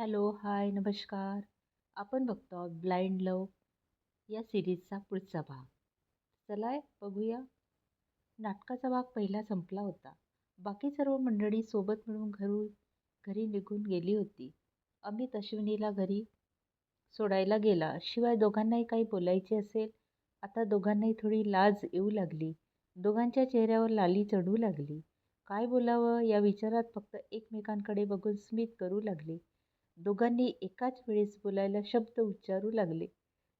Hello hi नमस्कार. आपण बघतो आहोत ब्लाइंड लव या सिरीजचा पुढचा भाग. चला बघूया. नाटकाचा भाग पहिला संपला होता. बाकी सर्व मंडळी सोबत मिळून घरू घरी निघून गेली होती. अमित अश्विनीला घरी सोडायला गेला. शिवाय दोघांनाही काही बोलायचे असेल आता दोघांनाही थोडी लाज येऊ लागली. दोघांच्या चेहऱ्यावर लाली चढू लागली. काय बोलावं या विचारात फक्त एकमेकांकडे बघून स्मित करू लागले. दोघांनी एकाच वेळेस बोलायला शब्द उच्चारू लागले.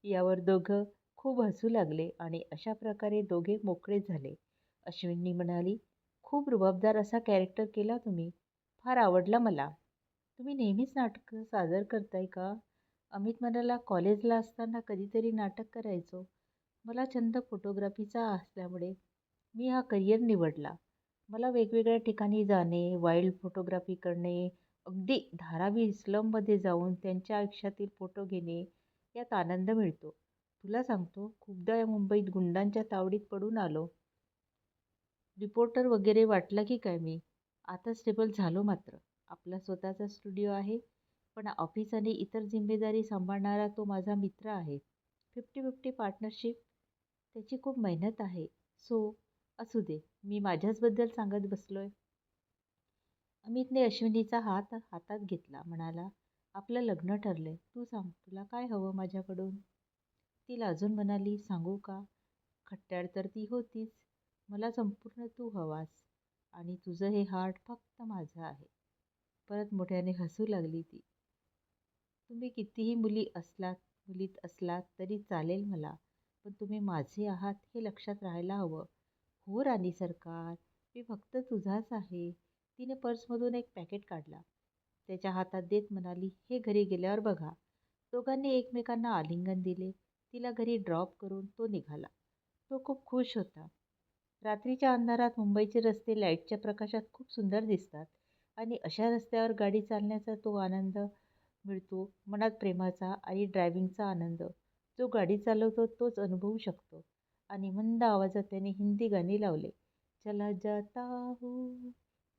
यावर दोघं खूप हसू लागले आणि अशा प्रकारे दोघे मोकळे झाले. अश्विनी म्हणाली खूप रुबाबदार असा कॅरेक्टर केला तुम्ही. फार आवडला मला. तुम्ही नेहमीच नाटकं सादर करताय का? अमित म्हणाला कॉलेजला असताना कधीतरी नाटक करायचो. मला छंद फोटोग्राफीचा असल्यामुळे मी हा करिअर निवडला. मला वेगवेगळ्या ठिकाणी जाणे वाईल्ड फोटोग्राफी करणे अगदी धारावी स्लममध्ये जाऊन त्यांच्या आयुष्यातील फोटो घेणे यात आनंद मिळतो. तुला सांगतो खूपदा या मुंबईत गुंडांच्या तावडीत पडून आलो. रिपोर्टर वगैरे वाटला की काय मी? आता स्टेबल झालो मात्र. आपला स्वतःचा स्टुडिओ आहे पण ऑफिस आणि इतर जिम्मेदारी सांभाळणारा तो माझा मित्र आहे. Fifty fifty partnership? त्याची खूप मेहनत आहे. सो असू दे मी माझ्याचबद्दल सांगत बसलोय. अमितने अश्विनीचा हात हातात घेतला म्हणाला आपलं लग्न ठरलंय. तू सांग तुला काय हवं माझ्याकडून? ती लाजून म्हणाली सांगू का? खट्ट्याळ तर ती होतीच. मला संपूर्ण तू हवास आणि तुझं हे हार्ट फक्त माझं आहे. परत मोठ्याने हसू लागली ती. तुम्ही कितीही मुली असलात मुलीत असलात तरी चालेल मला पण तुम्ही माझे आहात हे लक्षात राहायला हवं. हो राणी सरकार मी फक्त तुझाच आहे. तिने पर्समधून एक पॅकेट काढला. त्याच्या हातात देत म्हणाली हे घरी गेल्यावर बघा. दोघांनी एकमेकांना आलिंगन दिले. तिला घरी ड्रॉप करून तो निघाला. तो खूप खुश होता. रात्रीच्या अंधारात मुंबईचे रस्ते लाईटच्या प्रकाशात खूप सुंदर दिसतात आणि अशा रस्त्यावर गाडी चालण्याचा तो आनंद मिळतो मनात प्रेमाचा आणि ड्रायव्हिंगचा आनंद. जो गाडी चालवतो तोच अनुभवू शकतो आणि मंद आवाजात त्याने हिंदी गाणी लावले. चला जाता हूँ.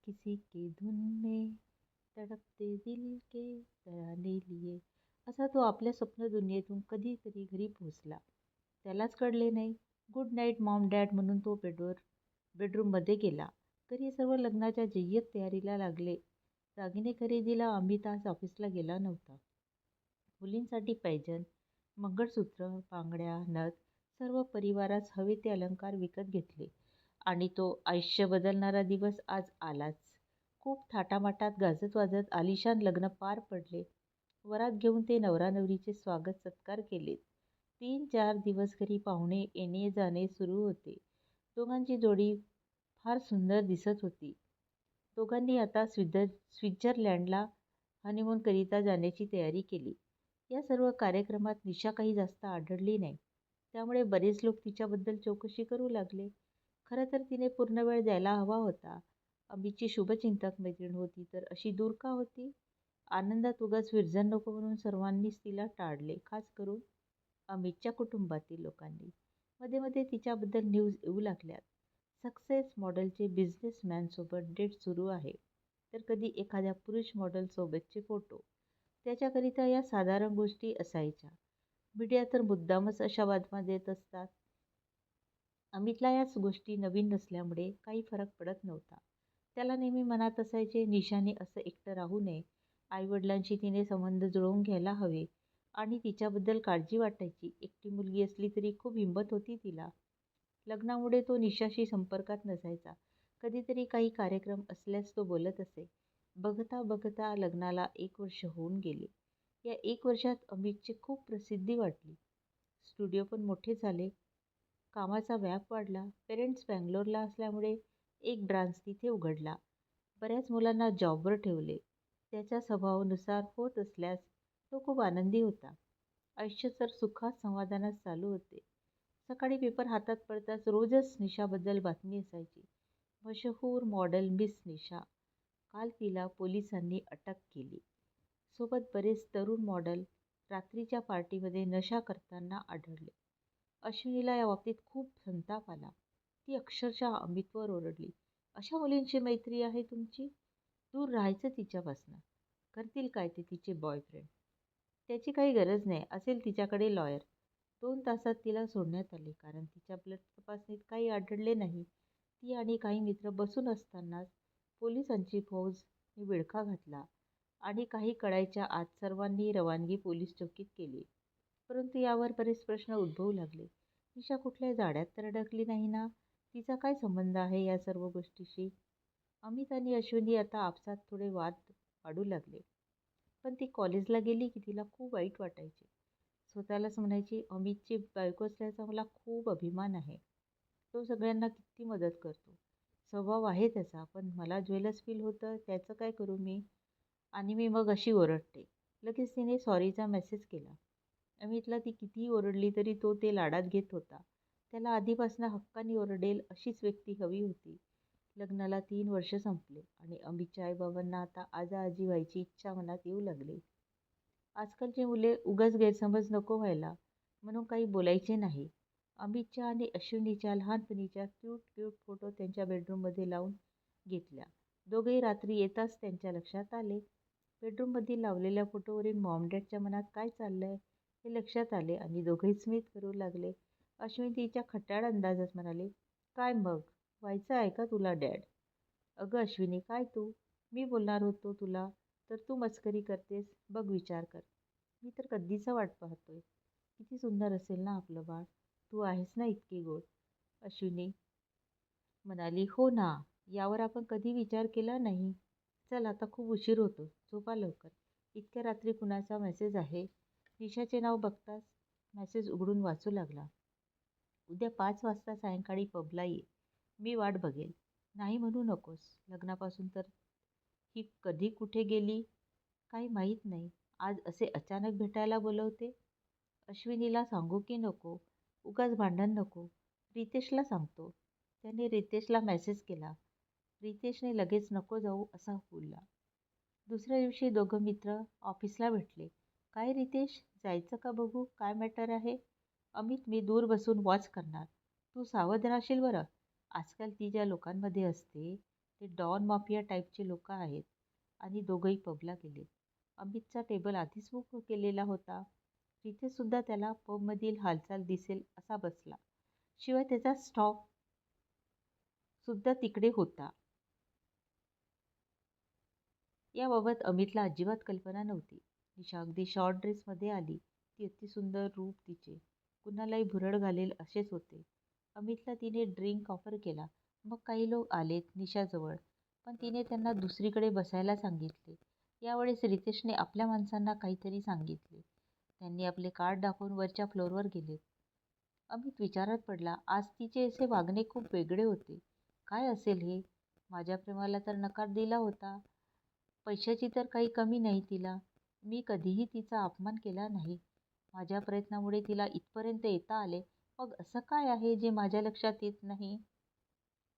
किसी के धुन में तडपते दिल के तराने लिए. असा तो आपल्या स्वप्न दुनियेतून कधीतरी घरी पोहोचला. त्यालाच कळले नाही. गुड नाईट मॉम डॅड म्हणून तो बेडवर बेडरूममध्ये गेला. घरी सर्व लग्नाच्या जय्यत तयारीला लागले. दागिने खरेदीला आम्ही तास ऑफिसला गेला नव्हता. मुलींसाठी पैजन मंगळसूत्र बांगड्या नथ सर्व परिवारास हवे ते अलंकार विकत घेतले. आणि तो आयुष्य बदलणारा दिवस आज आलाच. खूप थाटामाटात गाजत वाजत आलिशान लग्न पार पडले. वरात घेऊन ते नवरा नवरीचे स्वागत सत्कार केलेत. तीन चार दिवस घरी पाहुणे येणे जाणे सुरू होते. दोघांची जोडी फार सुंदर दिसत होती. दोघांनी आता स्विदर स्वित्झर्लँडला हनीमूनकरिता जाण्याची तयारी केली. या सर्व कार्यक्रमात निशा काही जास्त आढळली नाही. त्यामुळे बरेच लोक तिच्याबद्दल चौकशी करू लागले. खरं तर तिने पूर्ण वेळ द्यायला हवा होता. अमितची शुभचिंतक मैत्रीण होती तर अशी दूर का होती? आनंदात उगाच विरजण नको म्हणून सर्वांनीच तिला टाळले खास करून अमितच्या कुटुंबातील लोकांनी. मध्ये मध्ये तिच्याबद्दल न्यूज येऊ लागल्यात. सक्सेस मॉडेलचे बिझनेसमॅनसोबत डेट सुरू आहे तर कधी एखाद्या पुरुष मॉडेलसोबतचे फोटो त्याच्याकरिता या साधारण गोष्टी असायच्या. मीडिया तर मुद्दामच अशा बातम्या देत असतात. अमितला याच गोष्टी नवीन नसल्यामुळे काही फरक पडत नव्हता. त्याला नेहमी मनात असायचे निशाने असं एकटं राहू नये. आईवडिलांशी तिने संबंध जुळवून घ्यायला हवे. आणि तिच्याबद्दल काळजी वाटायची. एकटी मुलगी असली तरी खूप हिंमत होती तिला. लग्नामुळे तो निशाशी संपर्कात नसायचा. कधीतरी काही कार्यक्रम असल्यास तो बोलत असे. बघता बघता लग्नाला एक वर्ष होऊन गेले. या एक वर्षात अमितची खूप प्रसिद्धी वाटली. स्टुडिओ पण मोठे झाले. कामाचा व्याप वाढला. पेरेंट्स बँगलोरला असल्यामुळे एक ब्रांच तिथे उघडला. बऱ्याच मुलांना जॉबवर ठेवले. त्याच्या स्वभावानुसार होत असल्यास तो खूप आनंदी होता. आयुष्य तर सुखात समाधानात चालू होते. सकाळी पेपर हातात पडताच रोजच निशाबद्दल बातमी असायची. मशहूर मॉडेल मिस निशा. काल तिला पोलिसांनी अटक केली. सोबत बरेच तरुण मॉडेल रात्रीच्या पार्टीमध्ये नशा करताना आढळले. अश्विनीला या बाबतीत खूप संताप आला. ती अक्षरशः अमितवर ओरडली. अशा मुलींची मैत्री आहे तुमची? दूर राहायचं तिच्यापासनं. करतील काय ते तिचे बॉयफ्रेंड त्याची काही गरज नाही असेल तिच्याकडे लॉयर दोन तासात तिला सोडण्यात आले कारण तिच्या ब्लड तपासणीत काही आढळले नाही. ती आणि काही मित्र बसून असतानाच पोलिसांची फौजने विळखा घातला आणि काही कळायच्या आत सर्वांनी रवानगी पोलीस चौकीत केली. परंतु यावर बरेच प्रश्न उद्भवू लागले. निशा कुठल्या जाड्यात तर अडकली नाही ना? तिचा काय संबंध आहे या सर्व गोष्टीशी? अमित आणि अश्विनी आता आपसात थोडे वाद वाढू लागले. पण ती कॉलेजला गेली की तिला खूप वाईट वाटायचे. स्वतःलाच म्हणायची अमितची बायको असल्याचा मला खूप अभिमान आहे. तो सगळ्यांना किती मदत करतो. स्वभाव आहे त्याचा पण मला ज्वेलस फील होतं त्याचं काय करू मी? आणि मी मग अशी ओरडते. लगेच तिने सॉरीचा मेसेज केला. अमितला ती कितीही ओरडली तरी तो ते लाडात घेत होता. त्याला आधीपासून हक्काने ओरडेल अशीच व्यक्ती हवी होती. लग्नाला तीन वर्ष संपले आणि अमितच्या आईबाबांना आता आजा आजी व्हायची इच्छा मनात येऊ लागली. आजकालची मुले उगाच गैरसमज नको व्हायला म्हणून काही बोलायचे नाही. अमितच्या आणि अश्विनीच्या लहानपणीच्या क्यूट क्यूट फोटो त्यांच्या बेडरूममध्ये लावून घेतल्या. दोघेही रात्री येताच त्यांच्या लक्षात आले. बेडरूममध्ये लावलेल्या फोटोवरील मॉमडॅडच्या मनात काय चाललं आहे हे लक्षात आले आणि दोघेही स्मित करू लागले. अश्विनी तिच्या खट्याळ अंदाजात म्हणाले काय मग? व्हायचं आहे का तुला डॅड? अगं अश्विनी काय तू? मी बोलणार होतो तुला तर तू मस्करी करतेस बघ विचार कर. मी तर कधीचा वाट पाहतोय. किती सुंदर असेल ना आपलं बाळ. तू आहेस ना इतकी गोड. अश्विनी म्हणाली हो ना यावर आपण कधी विचार केला नाही. चल आता खूप उशीर होतो झोपा लवकर. इतक्या रात्री कुणाचा मेसेज आहे? निशाचे नाव बघताच मेसेज उघडून वाचू लागला. उद्या पाच वाजता सायंकाळी पबला ये. मी वाट बघेल. नाही म्हणू नकोस. लग्नापासून तर ही कधी कुठे गेली? काही माहीत नाही. आज असे अचानक भेटायला बोलवते? अश्विनीला सांगू की नको? उगाच भांडण नको? रितेशला सांगतो. त्याने रितेशला मेसेज केला. रितेशने लगेच नको जाऊ असा बोलला दुसऱ्या दिवशी दोघं मित्र ऑफिसला भेटले. काय रितेश? जायचं का बघू? काय मॅटर आहे? अमित मी दूर बसून वॉच करणार. तू सावध राहशील बरं. आजकाल ती ज्या लोकांमध्ये असते ते डॉन माफिया टाईपचे लोक आहेत आणि दोघंही पबला गेले अमितचा टेबल आधीच बुक केलेला होता. रितेशसुद्धा त्याला पबमधील हालचाल दिसेल असा बसला. शिवाय त्याचा स्टॉप सुद्धा तिकडे होता. याबाबत अमितला अजिबात कल्पना नव्हती. निशा अगदी शॉर्ट ड्रेसमध्ये आली. ती अति सुंदर रूप तिचे. कुणालाही भुरळ घालेल असेच होते. अमितला तिने ड्रिंक ऑफर केला. मग काही लोक आलेत निशाजवळ. पण तिने त्यांना दुसरीकडे बसायला सांगितले. यावेळेस रितेशने आपल्या माणसांना काहीतरी सांगितले. त्यांनी आपले कार्ड दाखवून वरच्या फ्लोअरवर गेलेत अमित विचारात पडला. आज तिचे असे वागणे खूप वेगळे होते. काय असेल हे? माझ्या प्रेमाला तर नकार दिला होता. पैशाची तर काही कमी नाही तिला. मी कधीही तिचा अपमान केला नाही. माझ्या प्रयत्नामुळे तिला इथपर्यंत येता आले. मग असं काय आहे जे माझ्या लक्षात येत नाही?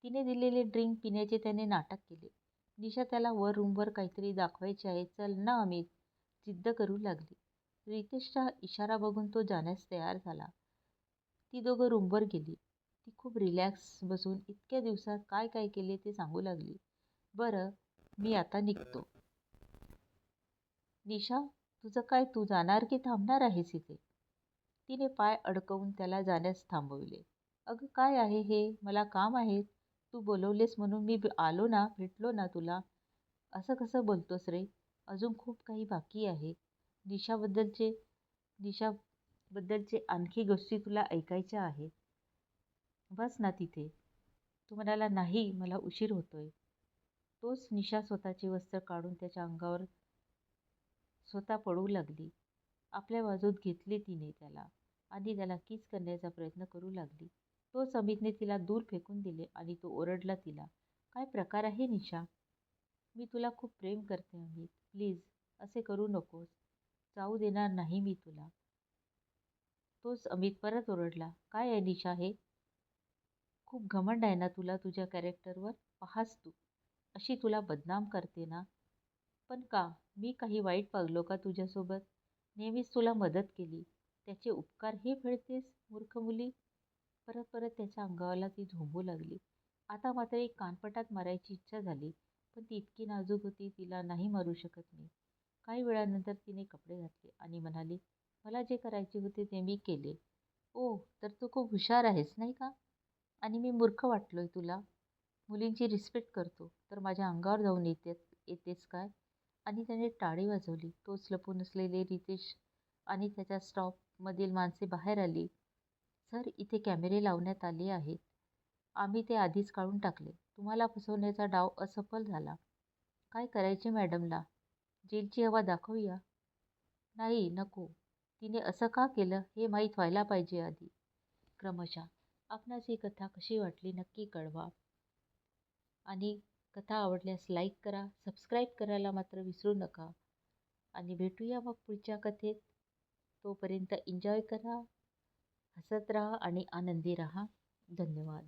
तिने दिलेले ड्रिंक पिण्याचे त्याने नाटक केले. निशा त्याला वर रूमवर काहीतरी दाखवायचे आहे. चल ना अमित. जिद्द करू लागली. रितेशचा इशारा बघून तो जाण्यास तयार झाला. ती दोघं रूमवर गेली. ती खूप रिलॅक्स बसून इतक्या दिवसात काय काय केले ते सांगू लागली. बरं मी आता निघतो. निशा तुझं काय तू जाणार की थांबणार आहेस इथे? तिने पाय अडकवून त्याला जाण्यास थांबवले. अगं काय आहे हे? मला काम आहे. तू बोलवलेस म्हणून मी आलो ना भेटलो ना तुला. असं कसं बोलतोस रे? अजून खूप काही बाकी आहे. निशाबद्दलचे निशाबद्दलचे आणखी गोष्टी तुला ऐकायच्या आहेत. बस ना तिथे. तू म्हणाला नाही मला उशीर होतोय. तोच निशा स्वतःचे वस्त्र काढून त्याच्या अंगावर स्वतः पडू लागली. आपल्या बाजूत घेतले तिने त्याला. आणि त्याला किस करण्याचा प्रयत्न करू लागली. तोच अमितने तिला दूर फेकून दिले आणि तो ओरडला तिला काय प्रकार आहे निशा? मी तुला खूप प्रेम करते अमित. प्लीज असे करू नकोस. जाऊ देणार नाही मी तुला. तोच अमित परत ओरडला काय आहे निशा हे? खूप घमंड आहे ना तुला तुझ्या कॅरेक्टरवर पाहास तू. अशी तुला बदनाम करते ना? पण का? मी काही वाईट वागलो का तुझ्यासोबत? नेहमीच तुला मदत केली. त्याचे उपकार हे फेडतेस मूर्ख मुली? परत परत त्याच्या अंगाला ती झोंबू लागली. आता मात्र एक कानपटात मारायची इच्छा झाली पण ती इतकी नाजूक होती तिला नाही मारू शकत मी. काही वेळानंतर तिने कपडे घातले आणि म्हणाली मला जे करायचे होते ते मी केले. ओ तर तू खूप हुशार आहेस नाही का? आणि मी मूर्ख वाटलो आहे तुला. मुलींची रिस्पेक्ट करतो तर माझ्या अंगावर जाऊन येते येतेस काय? आणि त्याने टाळी वाजवली. तोच लपून असलेले रितेश आणि त्याच्या स्टॉपमधील माणसे बाहेर आली. सर इथे कॅमेरे लावण्यात आले आहेत. आम्ही ते आधीच काढून टाकले. तुम्हाला फसवण्याचा डाव असफल झाला. काय करायचे मॅडमला? जेलची हवा दाखवूया. नाही नको. तिने असं का केलं हे माहीत व्हायला पाहिजे आधी. क्रमशः आपणास ही कथा कशी वाटली नक्की कळवा. आणि कथा आवडल्यास लाईक करा सबस्क्राईब करायला मात्र विसरू नका. आणि भेटूया मग पुढच्या कथेत. तोपर्यंत एन्जॉय करा हसत राहा आणि आनंदी राहा. धन्यवाद.